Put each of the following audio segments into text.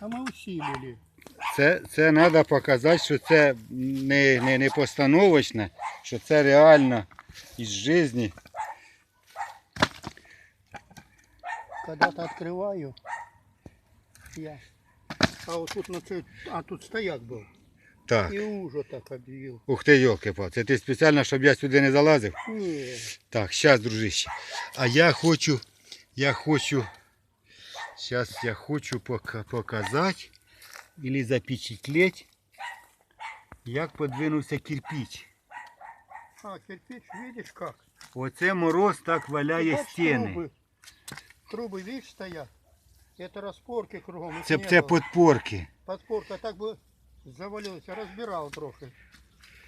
А мы усилили. Це, це треба показати, що це не, не, не постановочне, що це реально із житті. Когда-то открываю. Я. А вот тут на це, а тут стояк был. Так. И уже так обвил. Ух ти, йолки па Це ти спеціально, щоб я сюди не залазив? Не, Так, зараз, дружище. А я хочу, я хочу, зараз я хочу пока, показати, или запечатлеть, як подвинувся кирпич. а кирпич, видишь как? Оце мороз так валяє Вот стіни. Трубы, трубы, видишь, стоят. Это распорки кругом. их Це, не це было. подпорки. Подпорка так бы завалилась, разбирал трохи.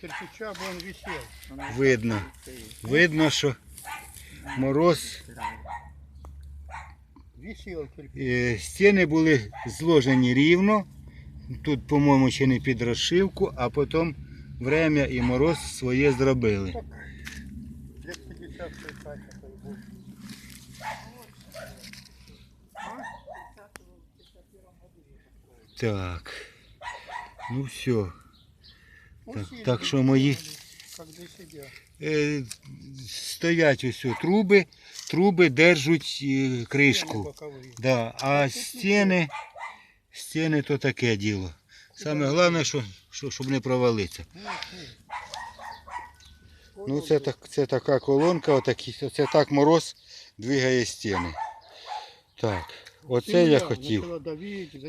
Кирпича бы он висел. Видно. Видно, що мороз. Е, Стіни були зложені рівно. Тут, по-моєму, ще не під розшивку, а потім время і мороз своє зробили. Лет 50 шесть такой был. Так. Ну все. Так, так що мої Стоять ось труби, труби держать е, кришку. Да, а стіни, стіни то таке діло. Саме головне, що, що, щоб не провалитися. Ну, це, так, це така колонка, отакі, це так мороз двигає стіни. Так, оце я хотів.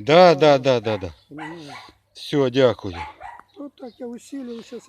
Да, да, да, да, да. Ну, Все, дякую. Вот так я сейчас